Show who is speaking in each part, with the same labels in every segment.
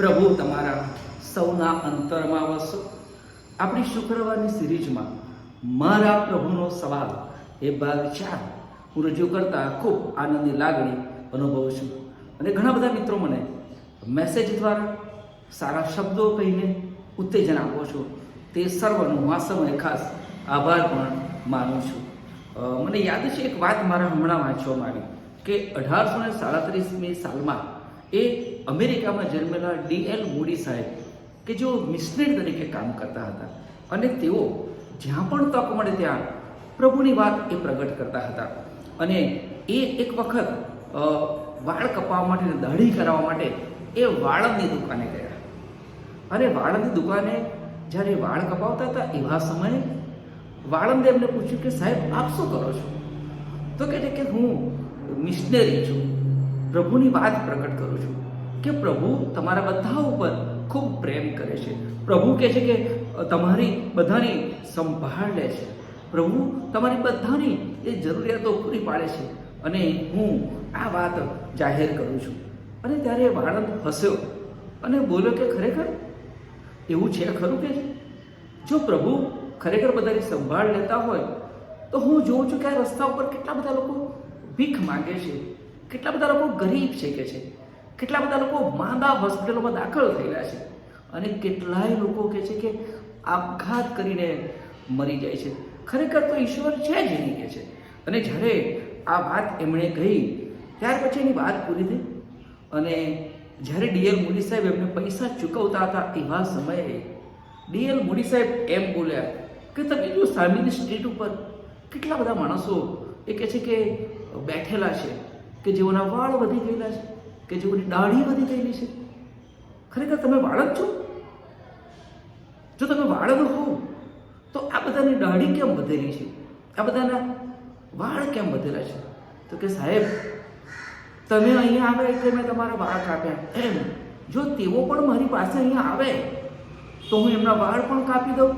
Speaker 1: પ્રભુ તમારા સૌના અંતરમાં વસો. આપણી શુક્રવારની સિરીઝમાં મારા પ્રભુનો સવાલ એ ભાગ ચાર હું રજૂ કરતા ખૂબ આનંદની લાગણી અનુભવું છું. અને ઘણા બધા મિત્રો મને મેસેજ દ્વારા સારા શબ્દો કહીને ઉત્તેજન આપો છો. તે સર્વનો હું આ સમયે ખાસ આભાર પણ માનું છું. મને યાદ છે એક વાત મારા હમણાં વાંચવામાં આવી કે અઢારસો ને સાડત્રીસમી સાલમાં એ અમેરિકામાં જન્મેલા ડીએલ મૂડી સાહેબ, કે જેઓ મિશનરી તરીકે કામ કરતા હતા. અને તેઓ જ્યાં પણ તક મળે ત્યાં પ્રભુની વાત એ પ્રગટ કરતા હતા. અને એ એક વખત વાળ કપાવવા માટે દાઢી કરાવવા માટે એ વાળંદની દુકાને ગયા. અને વાળંદની દુકાને જ્યારે વાળ કપાવતા હતા એવા સમયે વાળંદે એમને પૂછ્યું કે સાહેબ, આપ શું કરો છો? તો કહે કે હું મિશનરી છું. પ્રભુની વાત પ્રગટ કરું છું કે પ્રભુ તમારા બધા ઉપર ખૂબ પ્રેમ કરે છે. પ્રભુ કહે છે કે તમારી બધાની સંભાળ લે છે. પ્રભુ તમારી બધાની એ જરૂરિયાતો પૂરી પાડે છે અને હું આ વાત જાહેર કરું છું. અને ત્યારે વાળંદ હસ્યો અને બોલ્યો કે, ખરેખર? એવું છે ખરું કે જો પ્રભુ ખરેખર બધાની સંભાળ લેતા હોય, તો હું જોઉં છું કે આ રસ્તા ઉપર કેટલા બધા લોકો ભીખ માંગે છે. કેટલા બધા લોકો ગરીબ છે કે છે? કેટલા બધા લોકો માંદા હોસ્પિટલોમાં દાખલ થયેલા છે? અને કેટલાય લોકો કહે છે કે આપઘાત કરીને મરી જાય છે. ખરેખર તો ઈશ્વર છે જ નહીં કે છે. અને જ્યારે આ વાત એમણે કહી, ત્યાર પછી એની વાત પૂરી થઈ. અને જ્યારે ડીએલ મોદી સાહેબ એમને પૈસા ચૂકવતા હતા એવા સમયે ડીએલ મોદી સાહેબ એમ બોલ્યા કે, તમે જો સામેની સ્ટ્રીટ ઉપર કેટલા બધા માણસો એ કહે છે કે બેઠેલા છે કે જેઓના વાળ વધી ગયેલા છે, કે જેઓની દાઢી વધી ગયેલી છે. ખરેખર તમે બાળક છો? જો તમે બાળક હો, તો આ બધાની દાઢી કેમ વધેલી છે? આ બધાના વાળ કેમ વધેલા છે? તો કે સાહેબ, તમે અહીંયા આવે એટલે મેં તમારા વાળ કાપ્યા એમ. જો તેઓ પણ મારી પાસે અહીંયા આવે, તો હું એમના વાળ પણ કાપી દઉં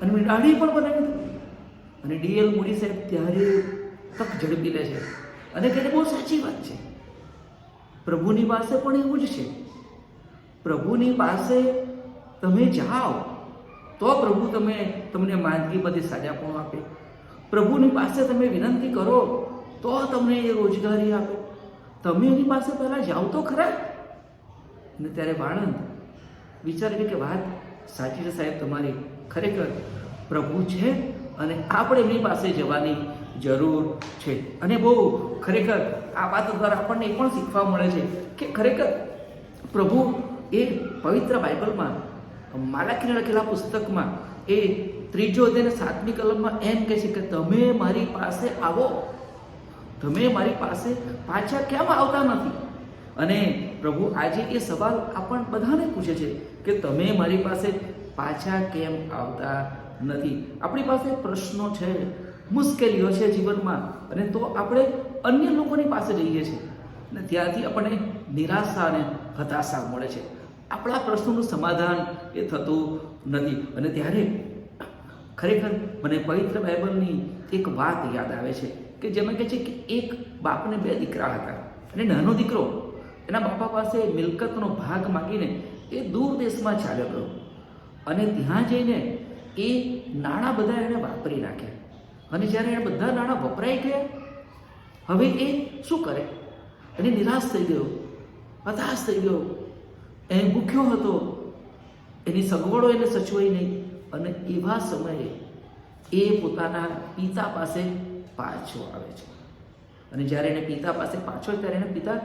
Speaker 1: અને મેં દાઢી પણ બનાવી દઉં. અને ડીએલ મોદી સાહેબ ત્યારે તક ઝડપી લે છે. અને તેને બહુ સાચી વાત છે. પ્રભુની પાસે પણ એવું જ છે. પ્રભુની પાસે તમે જાઓ, તો પ્રભુ તમે તમને માંદગી સાજા પણ આપે. પ્રભુની પાસે તમે વિનંતી કરો, તો તમને એ રોજગારી આપે. તમે એની પાસે પહેલાં જાઓ તો ખરા. અને ત્યારે વાણંદ વિચારે કે વાત સાચી છે સાહેબ તમારી. ખરેખર પ્રભુ છે અને આપણે એમની પાસે જવાની જરૂર છે. અને બહુ ખરેખર આ વાત દ્વારા આપણને એ પણ શીખવા મળે છે કે ખરેખર પ્રભુ એ પવિત્ર બાઇબલમાં માલાકીને લખેલા પુસ્તકમાં, એ ત્રીજો અને સાતમી કલમમાં એમ કહે છે કે તમે મારી પાસે આવો. તમે મારી પાસે પાછા કેમ આવતા નથી? અને પ્રભુ આજે એ સવાલ આપણ બધાને પૂછે છે કે તમે મારી પાસે પાછા કેમ આવતા નથી? આપણી પાસે પ્રશ્નો છે. મુશ્કેલીઓ છે જીવનમાં અને તો આપણે અન્ય લોકોની પાસે જઈએ છીએ. અને ત્યાંથી આપણને નિરાશા અને હતાશા મળે છે. આપણા પ્રશ્નોનું સમાધાન એ થતું નથી. અને ત્યારે ખરેખર મને પવિત્ર બાઇબલની એક વાત યાદ આવે છે કે જેમાં કહે છે કે એક બાપને બે દીકરા હતા. અને નાનો દીકરો એના બાપા પાસે મિલકતનો ભાગ માગીને એ દૂર દેશમાં ચાલ્યો ગયો. અને ત્યાં જઈને એ નાણાં બધા એણે વાપરી નાખ્યા. અને જ્યારે એ બધા નાણાં વપરાઈ ગયા, હવે એ શું કરે? એને નિરાશ થઈ ગયો, હતાશ થઈ ગયો. એ ભૂખ્યો હતો. એની સગવડો એને સચવાઈ નહીં. અને એવા સમયે એ પોતાના પિતા પાસે પાછો આવે છે. અને જ્યારે એને પિતા પાસે પાછો ત્યારે એને પિતા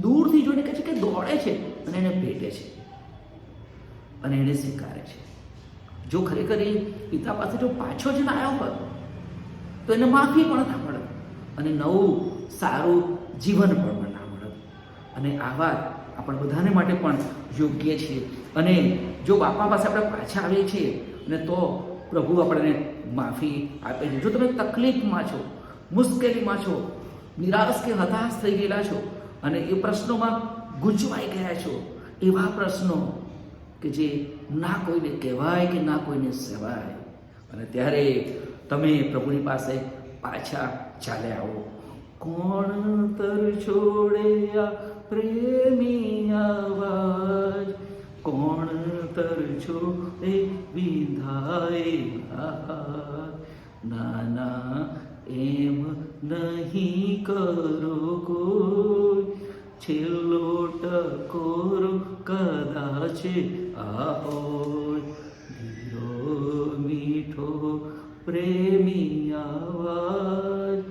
Speaker 1: દૂરથી જોઈને કહે છે કે દોડે છે અને એને ભેટે છે. અને એને સ્વીકારે છે. જો ખરેખર એ પિતા પાસે જો પાછો જ ના આવ્યો હોત તો એને માફી પણ ના મળે. અને નવું સારું જીવન પણ ના મળે. અને આ વાત આપણે બધાને માટે પણ યોગ્ય છે. અને જો બાપા પાસે આપણે પાછા આવીએ છીએ, અને તો પ્રભુ આપણને માફી આપે છે. જો તમે તકલીફમાં છો, મુશ્કેલીમાં છો, નિરાશ કે હતાશ થઈ ગયેલા છો, અને એ પ્રશ્નોમાં ગૂંચવાઈ ગયા છો, એવા પ્રશ્નો કે જે ના કોઈને કહેવાય કે ના કોઈને સહેવાય અને ત્યારે તમે પ્રભુની પાસે પાછા ચાલે આવો. કોણ તર છોડે આ પ્રેમી આવાજ? છો એ વિધાય નાના, એમ નહીં કરો કોઈ. છેલ્લો ટકોરો કદાચ આ હોય. મીઠો પ્રેમી આવાજ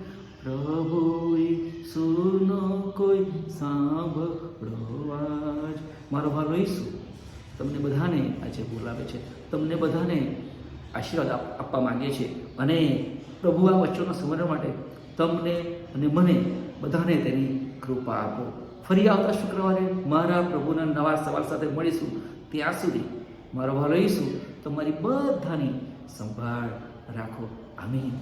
Speaker 1: પ્રભુ સુનો કોઈ સાંભળો આજ મારો ભાલો ઈસુ, તમને બધાને આજે બોલાવે છે. તમને બધાને આશીર્વાદ આપ- આપવા માંગે છે અને પ્રભુ આ વચનો સમરણ માટે તમને અને મને બધાને તેની કૃપા આપો. ફરી આવતા શુક્રવારે મારા પ્રભુના નવા સવાલ સાથે મળીશું. ત્યાં સુધી મારો ભાલો ઈસુ, તમારી બધાની સંભાળ રાખો આમીન